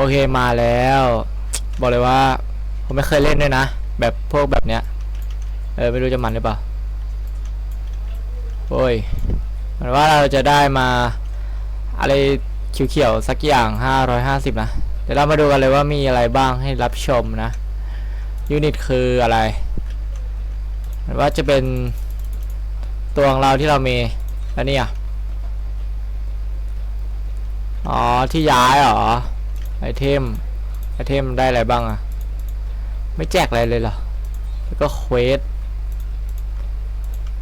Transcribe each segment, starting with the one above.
โอเคมาแล้ว บอกเลยว่า ผมไม่เคยเล่นด้วยนะ แบบพวกแบบเนี้ย เออไม่รู้จะมันหรือเปล่า โอ้ยเหมือนว่าเราจะได้มาอะไรเขียวๆสักอย่าง 550 นะ เดี๋ยวเรามาดูกันเลยว่ามีอะไรบ้างให้รับชมนะยูนิตคืออะไรเหมือนว่าจะเป็นตัวของเราที่เรามีแล้วนี่ยอ๋อที่ย้ายเหรอ ไอเทมไอเทมได้อะไรบ้างอะไม่แจกอะไรเลยเหรอ แล้วก็เควส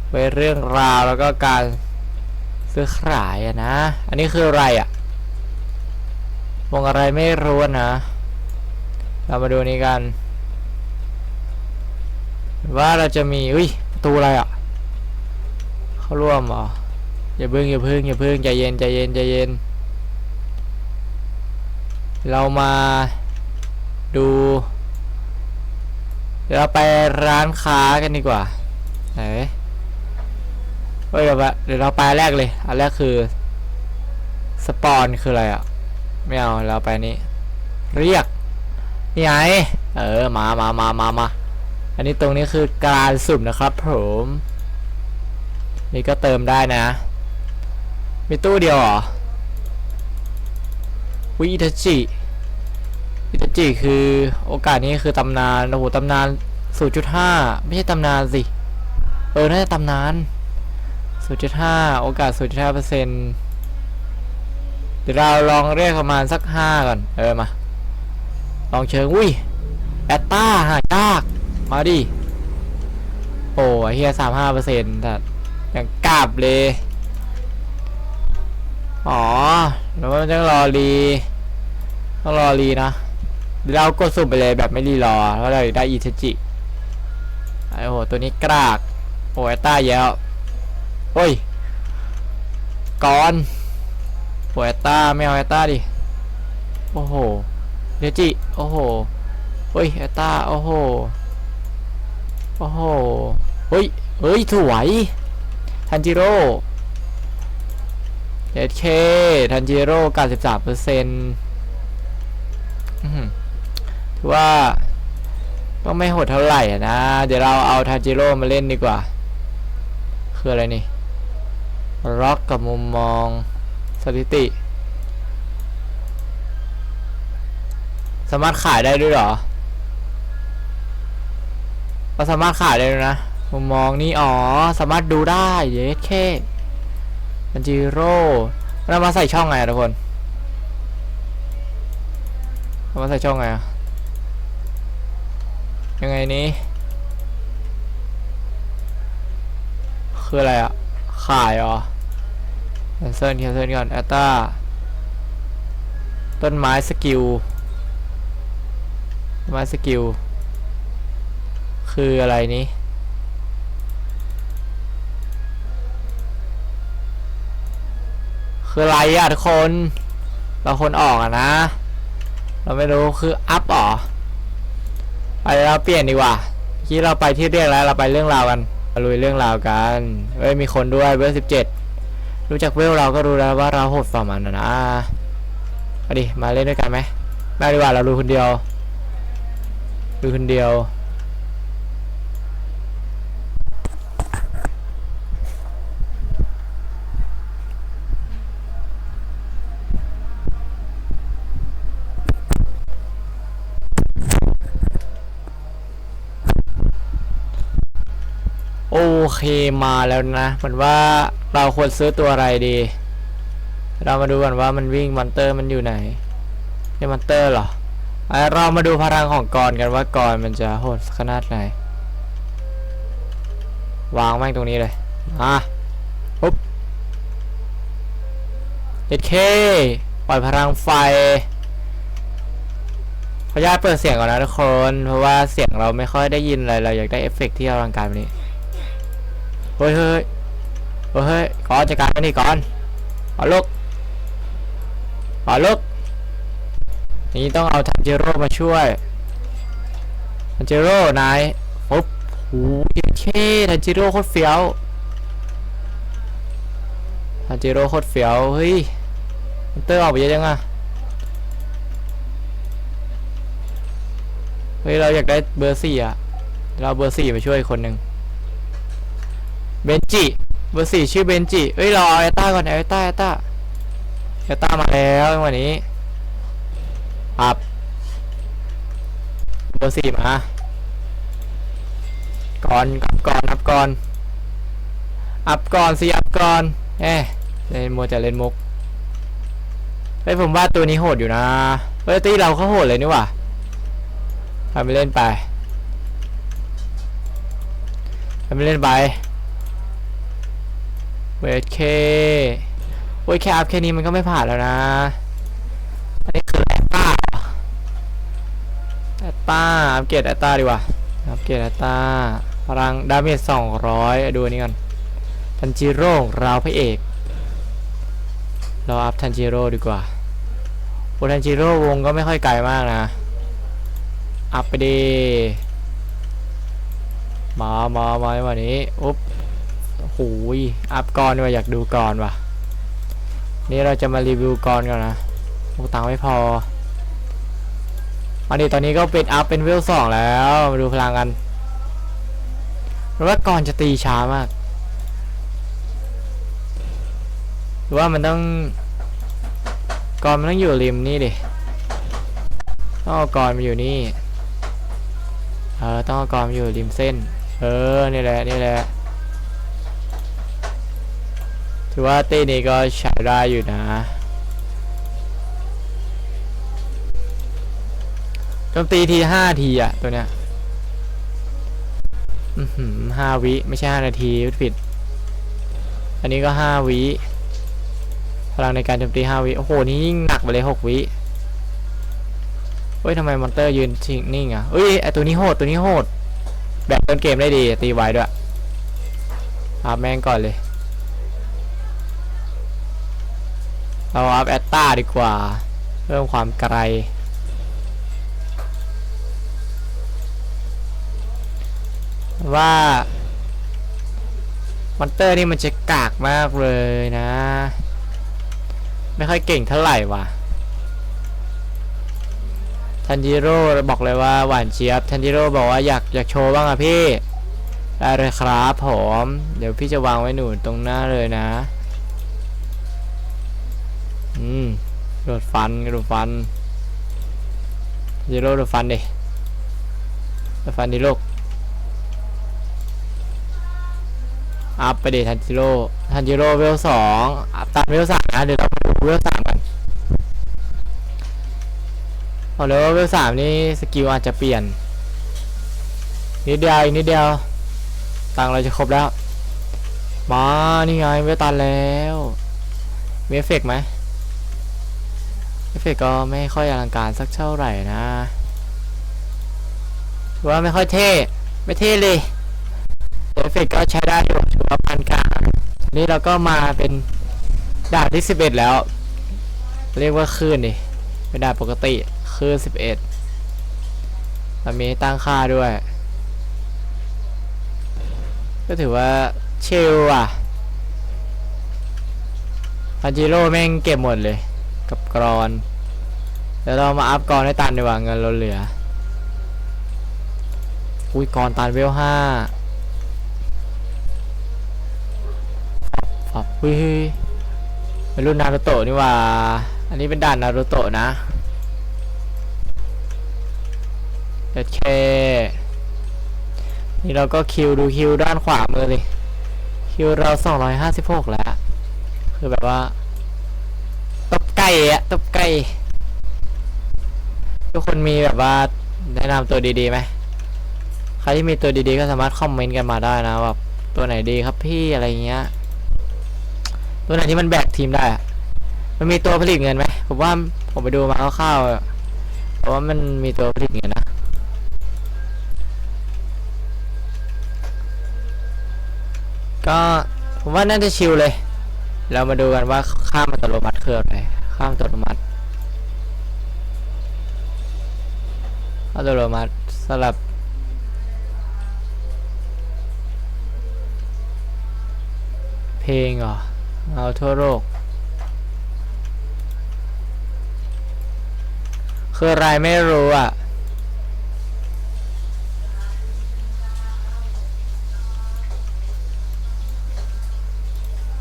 เวสเรื่องราวแล้วก็การซื้อขายอะนะ อันนี้คืออะไรอะวงอะไรไม่รู้นะ เรามาดูนี้กัน ว่าเราจะมีอุ้ยประตูอะไรอะเข้าร่วมเหรออย่าเพิ่งอย่าเพิ่งอย่าเพิ่งใจเย็นใจเย็นใจเย็น เรามาดูเดี๋ยวเราไปร้านค้ากันดีกว่าไหนเฮ้ยเดี๋ยวเดี๋ยวเราไปแรกเลย อันแรกคือสปอนคืออะไรอะ ไม่เอาเราไปนี้ เรียกนี่ไงเออมามามามามาอันนี้ตรงนี้คือการสุ่มนะครับผมนี่ก็เติมได้นะ มีตู้เดียวหรอวิอิทจิ อิทาจิคือโอกาสนี้คือตำนานโอ้โหตำนาน 0.5 ไม่ใช่ตำนานสิ เออ น่าจะตำนาน 0.5 โอกาส 0.5เปอร์เซ็นต์เดี๋ยวเราลองเรียกประมาณสัก 5 ก่อน เออ มา ลองเชิง อุ้ย แอตตาหายาก มาดิ โอ้เฮีย35เปอร์เซ็นต์แต่ยังกาบเลย อ๋อ แล้วมันต้องรอรีต้องรอรีนะ เรากดสุ่มไปเลยแบบไม่รีรอแล้วเราได้อิทจิไอ้โหตัวนี้กรากโอ้ยต้าเยอะโอ้ยก่อนโอ้ยต้าไม่เอาไอต้าดิโอ้โหเดจิโอ้โหเฮ้ยไอต้าโอ้โหโอ้โหเฮ้ยเฮ้ยสวยทันจิโร่เอเคทันจิโร่93เปอร์เซ็นต์ ถือว่าก็ไม่โหดเท่าไหร่นะ เดี๋ยวเราเอาทันจิโร่มาเล่นดีกว่า คืออะไรนี่ร็อกกับมุมมองสถิติ สามารถขายได้ด้วยเหรอเราสามารถขายได้ด้วยนะมุมมองนี่อ๋อ สามารถดูได้เยสเคมันจิโร่เรามาใส่ช่องไงอะทุกคนเรามาใส่ช่องไงอะ ยังไงนี้ คืออะไรอะขายเหรอแคนเซิลแคนเซิลก่อนแอตตาต้นไม้สกิลต้นไม้สกิล คืออะไรนี้คืออะไรอะทุกคน เราคนออกอะนะ เราไม่รู้คืออัพหรอ ไปเราเปลี่ยนดีกว่าที่เราไปที่เรียกแล้วเราไปเรื่องราวกันลุยเรื่องราวกันเอ้ยมีคนด้วยเวลสิบเจ็ดรู้จักเวลเราก็รู้แล้วว่าเราโหดฝ่ามันนะนะมาดิมาเล่นด้วยกันไหมไม่ดีกว่าเราดูคนเดียวดูคนเดียว โอ เคมาแล้วนะเหมือนว่าเราควรซื้อตัวอะไรดี เรามาดูกันว่ามันวิ่งมอนเตอร์มันอยู่ไหนนี่มอนเตอร์เหรอไอเรามาดูพลังของกรกันว่ากรมันจะโหดขนาดไหน วางแม่งตรงนี้เลยอะปุ๊บเอ็ดเคปล่อยพลังไฟขออนุญาตเปิดเสียงก่อนนะทุกคน เพราะว่าเสียงเราไม่ค่อยได้ยินอะไร เราอยากได้เอฟเฟกต์ที่อลังการแบบนี้ เฮ้ยเฮ้ยเฮ้ยเฮ้ยก่อนจัดการมันนี่ก่อนก่อลุกก่อลุกนี่ต้องเอาทันเจโร่มาช่วยทันเจโร่นายปุ๊บโอ้ยเท่ทันเจโร่โคตรเฟี้ยวทันเจโร่โคตรเฟี้ยวเฮ้ยมันเตอร์ออกไปเยอะจังอะฮ้ยเราอยากได้เบอร์สี่อะเราเบอร์สี่ไปช่วยคนหนึ่ง เบนจิเบอร์สี่ชื่อเบนจิเอ้ยรอเอต้าก่อนแอตต้าแอตต้าแอตต้ามาแล้ววันนี้อับเบอร์สี่มาก่อนอัพก่อนอัพก่อนอัพก่อนสิอัพก่อนเอ๊ะเล่นมัวจะเล่นมุกเฮ้ยผมว่าตัวนี้โหดอยู่นะเฮ้ยตีเราเขาโหดเลยนี่ว่าทำไปเล่นไปทำไปเล่นไป เวทเคโอ้ยแค่อัพแค่นี้มันก็ไม่ผ่านแล้วนะ อันนี้คือแอตตาแอตตาอัปเกรดแอตตาดีกว่าอัปเกรดแอตตาพลังดาเมจ200ดูอันนี้ก่อนทันจิโร่เราพระเอก เราอัพทันจิโร่ดีกว่าโอทันจิโร่วงก็ไม่ค่อยไกลมากนะ อัพไปดีมามามาวันนี้อุ๊บ โอ้ยอัพก่อนว่าอยากดูก่อนว่ะ นี่เราจะมารีวิวก่อนก่อนนะโอ้ตังไม่พออันนี้ตอนนี้ก็เป็นอัพเป็นเวลสองแล้วมาดูพลังกันราะว่าก่อนจะตีช้ามากหรือว่ามันต้องก่อนมันต้องอยู่ริมนี่ดิต้องเอาก่อนมาอยู่นี่เออต้องเอาก่อนมาอยู่ริมเส้น เออนี่แหละนี่แหละ ถือว่าเต้นี้ก็ใช้ได้อยู่นะโจมตีทีห้าทีอะตัวเนี้ยอือหือห้าวิไม่ใช่ห้านาทีผิด อันนี้ก็ห้าวิพลังในการโจมตีห้าวิ โอ้โห นี่ยิ่งหนักไปเลยหกวิเฮ้ยทำไมมอนเตอร์ยืนชิงนิ่งอะเฮ้ยไอตัวนี้โหดตัวนี้โหด แบบต้นเกมได้ดีตีไวด้วยอัพแม่งก่อนเลย เราอัพแอตตาดีกว่า เพิ่มความไกล ว่า มอนเตอร์นี่มันจะกากมากเลยนะ ไม่ค่อยเก่งเท่าไหร่ว่ะทันจิโร่บอกเลยว่าหวานเจี๊ยบทันจิโร่บอกว่าอยากอยากโชว์บ้างอะพี่ ได้เลยครับผม เดี๋ยวพี่จะวางไว้หนูตรงหน้าเลยนะ อืมกระโดดฟันกระโดดฟันทันจิโร่โดดฟันดิโดดฟันดิลูกอัพไปดิทันจิโร่ทันจิโร่เวลสองอัพตามเวลสามนะเดี๋ยวเรามาดูเวลสามกันบอกเลยว่าเวลสามนี่สกิลอาจจะเปลี่ยนนิดเดียวอีกนิดเดียวตังเราจะครบแล้ว มา นี่ไงเวลตันแล้วมีเอฟเฟกต์ไหม เอฟเฟกต์ก็ไม่ค่อยอลังการสักเท่าไหร่นะถือว่าไม่ค่อยเท่ ไม่เท่เลยเอฟเฟกต์ก็ใช้ได้อยู่ถือว่าปานกลางนี้เราก็มาเป็นดานที่ 11 แล้ว เรียกว่าคลื่นดิเป็นดานปกติคือ11แล้วมีตั้งค่าด้วย ก็ถือว่าเชลอะพันจิโร่แม่งเก็บหมดเลย กับกรอนเดี๋ยวเรามาอัพกรอนให้ตันดีกว่าเงินเราเหลือ อุ้ยกรอนตันเวลห้าฝับอุ้ยเฮ้ยเป็นรุ่นนารูโตะนี่ว่า อันนี้เป็นด่านนารูโตะนะโอเคนี่เราก็คิวดูคิวด้านขวามือเลยคิวเรา 256 แล้ว คือแบบว่า ไก่อะตบไก่ทุกคนมีแบบว่าแนะนำตัวดีๆไหมใครที่มีตัวดีๆก็สามารถคอมเมนต์กันมาได้นะแบบตัวไหนดีครับพี่อะไรเงี้ย ตัวไหนที่มันแบกทีมได้อะมันมีตัวผลิตเงินไหมผมว่าผมไปดูมาคร่าวๆเพราะว่ามันมีตัวผลิตเงินนะก็ผมว่าน่าจะชิลเลย เรามาดูกันว่าข้ามอัตโนมัติคืออะไร ข้ามอัตโนมัติอัตโนมัติสลับเพลงเหรอเอาทั่วโลกคืออะไรไม่รู้อะ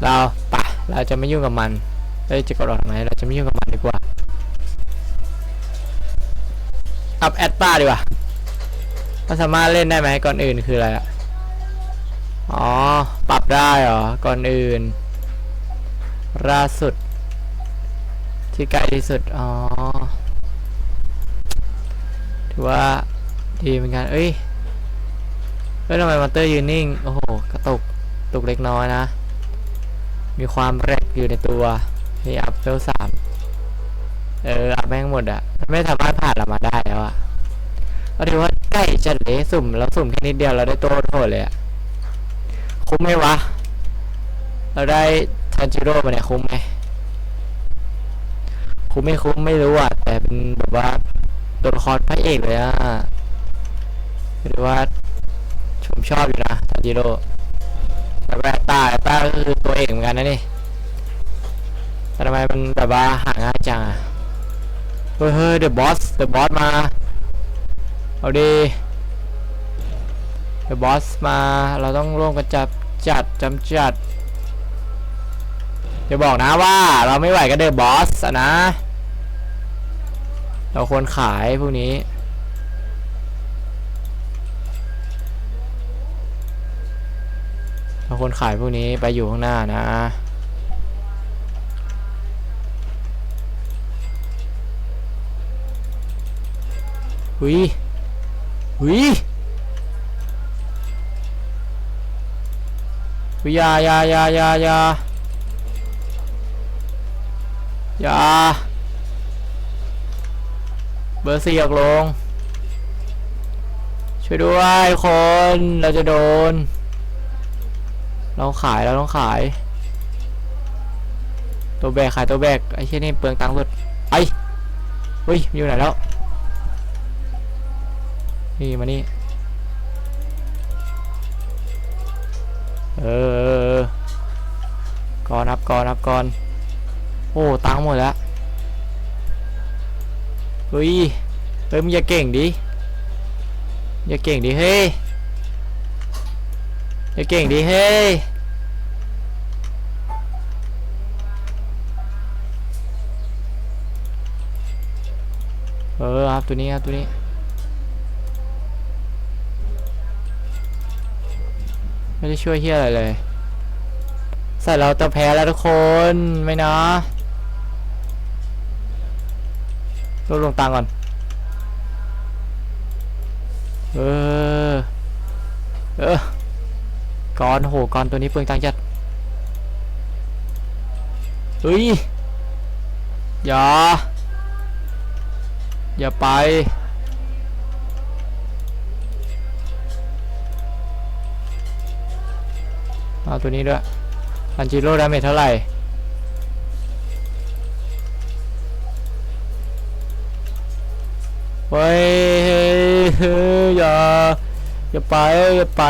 เราปะเราจะไม่ยุ่งกับมัน เอ้ยจะกดออกทำไมเราจะไม่ยุ่งกับมันดีกว่าอัพแอดป้าดีกว่ามันสามารถเล่นได้ไหมก่อนอื่นคืออะไรอะอ๋อ ปรับได้เหรอ ก่อนอื่นล่าสุด ที่ไกลที่สุด อ๋อ ถือว่า ดีเหมือนกัน เอ้ยเฮ้ยทำไมมอนเตอร์ยืนนิ่ง โอ้โห กระตุกกระตุกเล็กน้อยนะ มีความแรกอยู่ในตัว นี่อัพเวลสามเอออัพแม่งหมดอะไม่สามารถผ่านเรามาได้แล้วอะก็ถือว่าใกล้จะเลยสุ่มแล้วสุ่มแค่นิดเดียวเราได้ตัวโทษเลยอะคุ้มไหมวะ เราได้ทันจิโร่มาเนี่ยคุ้มไหมคุ้มไม่คุ้มไม่รู้อะแต่เป็นแบบว่าตัวละครพระเอกเลยอะหรือว่าผมชอบอยู่นะทันจิโร่แต่แวตตาแอตตาก็คือตัวเอกเหมือนกันนะนี่ แต่ทำไมมันแบบว่าหาง่ายจังอะเฮ้ยเฮ้ยเดอะบอสเดอะบอสมา เอาดีเดอะบอสมา เราต้องร่วมกันจับจัดจำจัดอย่าบอกนะว่าเราไม่ไหวกับเดอะบอสอะนะ เราควรขายพวกนี้เราควรขายพวกนี้ไปอยู่ข้างหน้านะ หุยหุยหุยยายายายายายาเบอร์สี่ออกลง ช่วยด้วยคน เราจะโดน เราขายเราต้องขาย ตัวแบกขายตัวแบกไอ้เช่นนี่เปลืองตังค์สุดไอ้เฮ้ยอยู่ไหนแล้ว นี่มานี่เออก่อนนับก่อนนับก่อน โอ้ตังค์หมดแล้วเฮ้ยเฮ้ยมึงอย่าเก่งดิอย่าเก่งดิเฮ้ยอย่าเก่งดิเฮ้ยเออครับตัวนี้ครับตัวนี้ ไม่ได้ช่วยเฮียอะไรเลย ใส่เราจะแพ้แล้วทุกคนไม่นะรวบรวมตังก่อน เออ เออก่อนโหก่อนตัวนี้เปลืองตังจัดเฮ้ย อย่า อย่าไป เอาตัวนี้ด้วยพันจิโร่ดาเมจเท่าไหร่เฮ้ยเฮ้ยเฮ้ยอย่าอย่าไปอย่าไป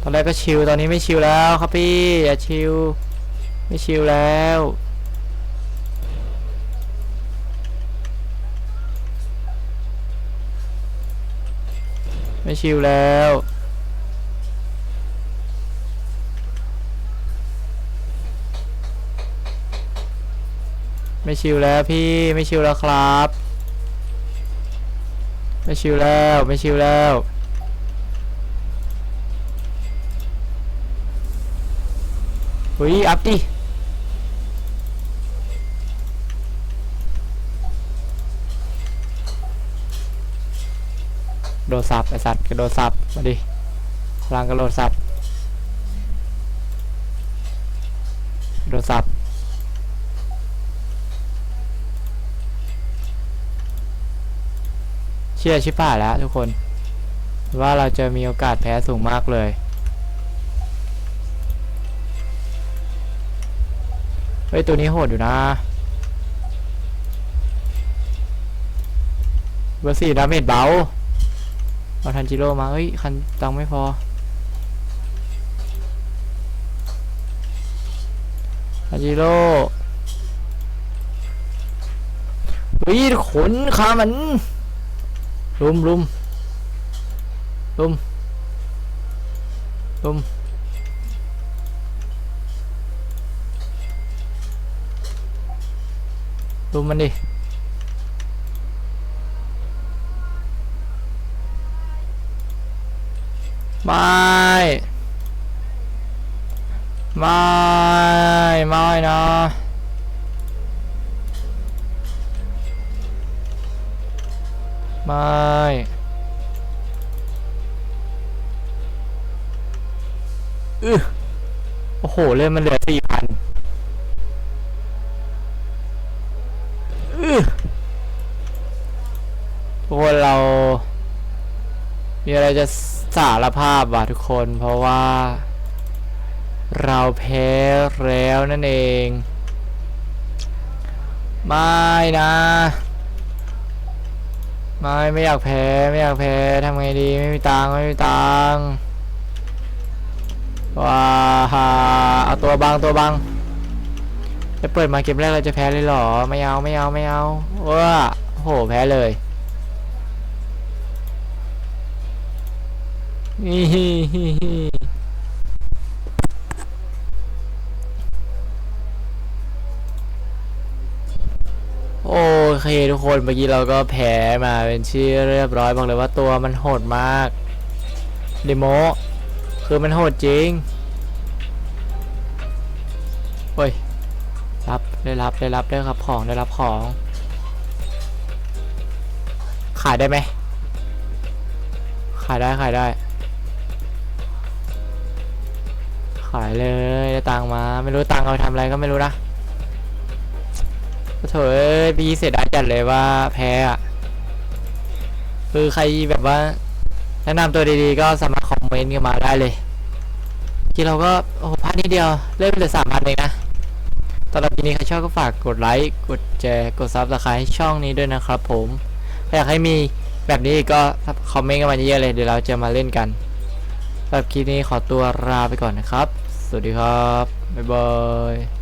ตอนแรกก็ชิลตอนนี้ไม่ชิลแล้วครับพี่ อย่าชิลไม่ชิลแล้วไม่ชิลแล้ว ไม่ชิลแล้วพี่ไม่ชิลแล้วครับ ไม่ชิลแล้วไม่ชิลแล้วเฮ้ยอัพดิโดดสับไอสัตว์กระโดดสับมาดิพลังกระโดดสับโดดสับ ชื่อชิบหาแล้วทุกคน ว่าเราจะมีโอกาสแพ้สูงมากเลยเฮ้ย ตัวนี้โหดอยู่นะเบอร์สี่ดาเมจเบาเอาทันจิโร่มา เฮ้ย คันตังไม่พอ ทันจิโร่เฮ้ยขนขามัน ลุมลุมลุมลุมลุมมันดิไม่ไม่ไม่นะ ไม่ อือโอ้โห เล่นมันเหลือสี่พันอือทุกคนเรา มีอะไรจะสารภาพว่ะทุกคนเพราะว่า เราแพ้แล้วนั่นเอง ไม่นะ ไม่ไม่อยากแพ้ไม่อยากแพ้ทำไงดีไม่มีตังไม่มีตังว้าเอาตัวบังตัวบังจะเปิดมาเกมแรกเราจะแพ้เลยหรอไม่เอาไม่เอาไม่เอาว้าโหแพ้เลยนี่โอ เคทุกคนเมื่อกี้เราก็แพ้มาเป็นที่อเรียบร้อยบอกเลยว่าตัวมันโหดมากเดโมคือมันโหดจริงเฮ้ยรับได้รับได้รับได้รับของได้รับของ ขายได้ไหมขายได้ขายได้ ขายเลยได้ตังมาไม่รู้ตังเอาไปทำอะไรก็ไม่รู้นะ โถ่เอ้ยพี่เสียดายจัดเลยว่าแพ้อะคือใครแบบว่า แนะนำตัวดีๆก็สามารถคอมเมนต์กันมาได้เลยที่เราก็โอ้โหพลาดนิดเดียวเล่นไปเลือสามพันเองนะตอนรับทีนี้ใครชอบก็ฝากกดไลค์กดแชร์กดซับสไครต์ให้ช่องนี้ด้วยนะครับผมถ้าอยากให้มีแบบนี้กก็คอมเมนต์กันมาเยอะๆเลยเดี๋ยวเราจะมาเล่นกันสำหรับคลิปนี้ขอตัวลาไปก่อนนะครับ สวัสดีครับ บ๊ายบาย